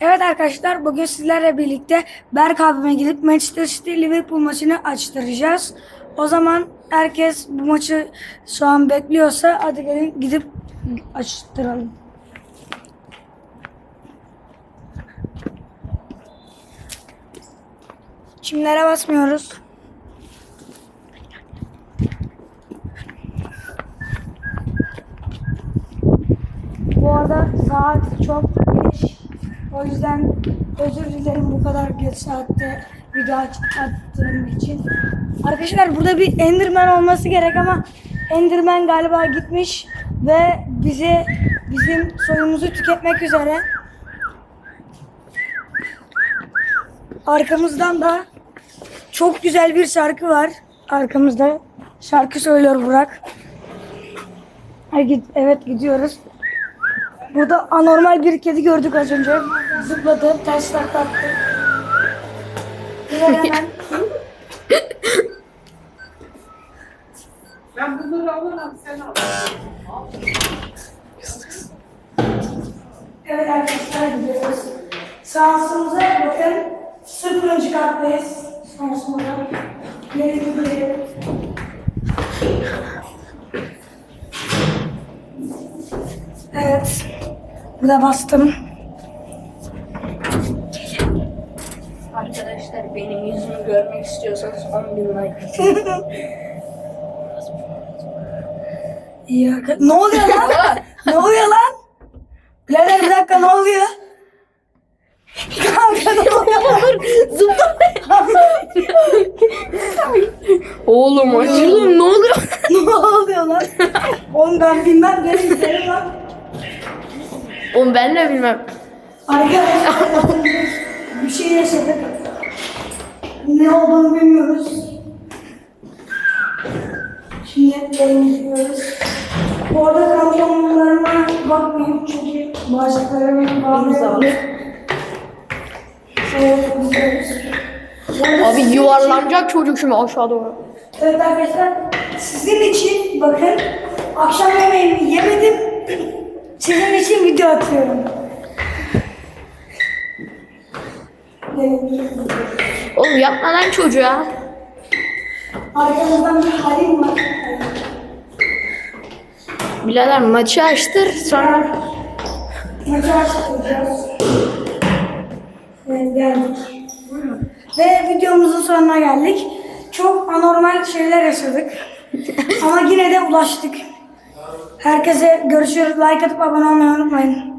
Evet arkadaşlar bugün sizlerle birlikte Berk abime gidip Manchester City Liverpool maçını açtıracağız. O zaman herkes bu maçı şu an bekliyorsa hadi gelin gidip açtıralım. Çimlere basmıyoruz. Bu arada saat çok geç. O yüzden özür dilerim bu kadar geç saatte video attığım için. Arkadaşlar burada bir Enderman olması gerek ama Enderman galiba gitmiş ve bizi bizim soyumuzu tüketmek üzere. Arkamızdan da çok güzel bir şarkı var. Arkamızda şarkı söylüyor Burak. Evet gidiyoruz. Burada anormal bir kedi gördük az önce. Zıpladı, ters takla attı. Bize hemen Ben bunları alamam sen al. evet arkadaşlar gidiyoruz. Sağsımıza bakın. Sıfırıncı kattayız. Sağsımıza. Geri gidelim. Evet. Burada bastım. Arkadaşlar benim yüzümü görmek istiyorsanız 10 bin like. İyi Ne oluyor lan? ne oluyor lan? Birader bir dakika ne oluyor? Kanka ne oluyor? Oğlum açılım ne oluyor? ne oluyor lan? Oğlum ben bilmem benim izlerim lan. Oğlum ben de bilmem. Arkadaşlar bir şey yaşadık. Ne olduğunu bilmiyoruz. Gidiyoruz. Bu arada kamyonlarıma bakmayın çünkü bağışıklarım bağlı. Arada Abi yuvarlanacak çocuk şimdi aşağı doğru. Evet arkadaşlar sizin için bakın akşam yemeğimi yemedim. Sizin için video atıyorum. Gelin, gelin. Oğlum yapma lan çocuğa. Arkamızdan bir halim var. Birader maçı açtır sonra Maçı. Evet geldik. Ve videomuzun sonuna geldik. Çok anormal şeyler yaşadık. Ama yine de ulaştık. Herkese görüşürüz. Like atıp abone olmayı unutmayın.